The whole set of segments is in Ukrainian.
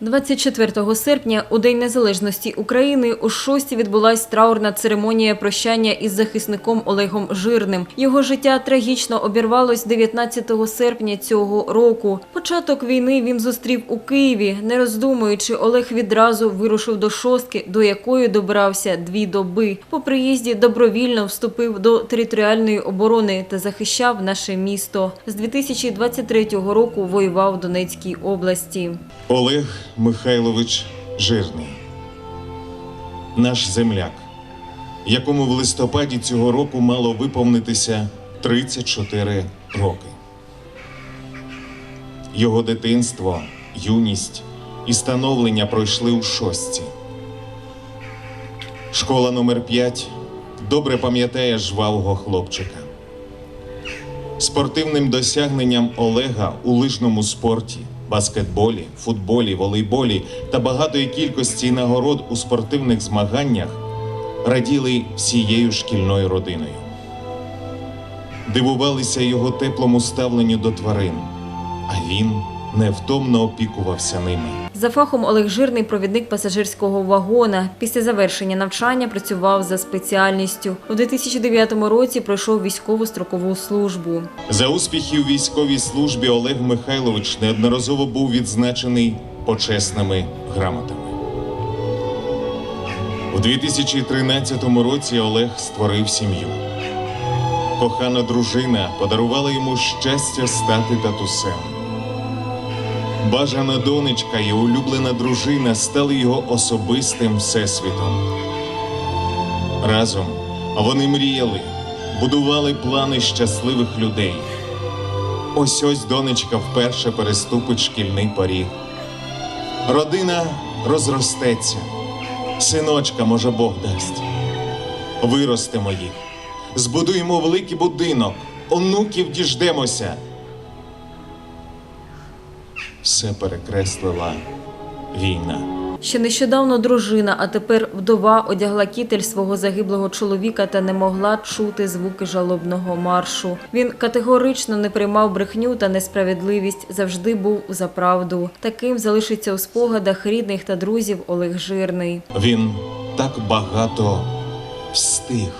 24 серпня, у День Незалежності України, у шості відбулась траурна церемонія прощання із захисником Олегом Жирним. Його життя трагічно обірвалось 19 серпня цього року. Початок війни він зустрів у Києві. Не роздумуючи, Олег відразу вирушив до шостки, до якої добирався дві доби. По приїзді добровільно вступив до територіальної оборони та захищав наше місто. З 2023 року воював в Донецькій області. Олег Михайлович Жирний, наш земляк, якому в листопаді цього року мало виповнитися 34 роки. Його дитинство, юність і становлення пройшли у шостці. Школа номер 5 добре пам'ятає жвавого хлопчика. Спортивним досягненням Олега у лижному спорті, баскетболі, футболі, волейболі та багатої кількості нагород у спортивних змаганнях раділи всією шкільною родиною. Дивувалися його теплому ставленню до тварин, а він невтомно опікувався ними. За фахом Олег Жирний провідник пасажирського вагона. Після завершення навчання працював за спеціальністю. У 2009 році пройшов військову строкову службу. За успіхи у військовій службі Олег Михайлович неодноразово був відзначений почесними грамотами. У 2013 році Олег створив сім'ю. Кохана дружина подарувала йому щастя стати татусем. Бажана донечка і улюблена дружина стали його особистим всесвітом. Разом вони мріяли, будували плани щасливих людей. Ось ось донечка вперше переступить шкільний поріг. Родина розростеться, синочка, може, Бог дасть. Виростемо їх, збудуємо великий будинок, онуків діждемося. Все перекреслила війна. Ще нещодавно дружина, а тепер вдова одягла кітель свого загиблого чоловіка та не могла чути звуки жалобного маршу. Він категорично не приймав брехню та несправедливість, завжди був за правду. Таким залишиться у спогадах рідних та друзів Олег Жирний. Він так багато встиг.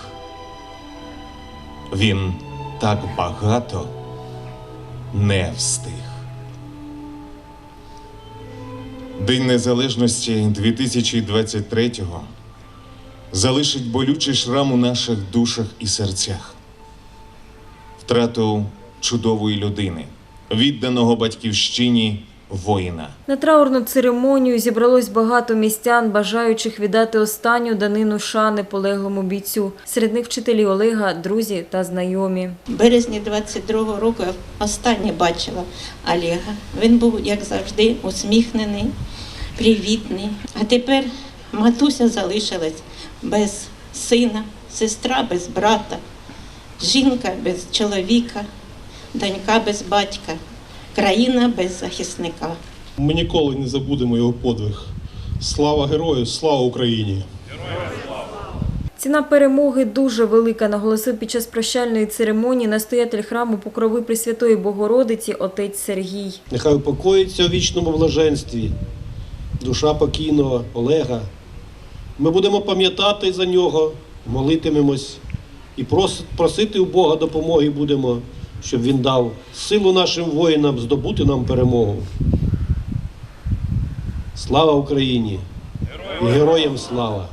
Він так багато не встиг. День Незалежності 2023-го залишить болючий шрам у наших душах і серцях. Втрату чудової людини, відданого батьківщині воїна. На траурну церемонію зібралось багато містян, бажаючих віддати останню данину шани полеглому бійцю. Серед них вчителі Олега, друзі та знайомі. В березні 22-го року я останнє бачила Олега. Він був, як завжди, усміхнений, привітний. А тепер матуся залишилась без сина, сестра без брата, жінка без чоловіка, донька без батька, країна без захисника. Ми ніколи не забудемо його подвиг. Слава герою, слава Україні! Ціна перемоги дуже велика, наголосив під час прощальної церемонії настоятель храму Покрови Пресвятої Богородиці отець Сергій. Нехай упокоїться у вічному блаженстві, душа покійного Олега. Ми будемо пам'ятати за нього, молитимемось і прос- просити у Бога допомоги будемо, щоб він дав силу нашим воїнам здобути нам перемогу. Слава Україні! І героям слава!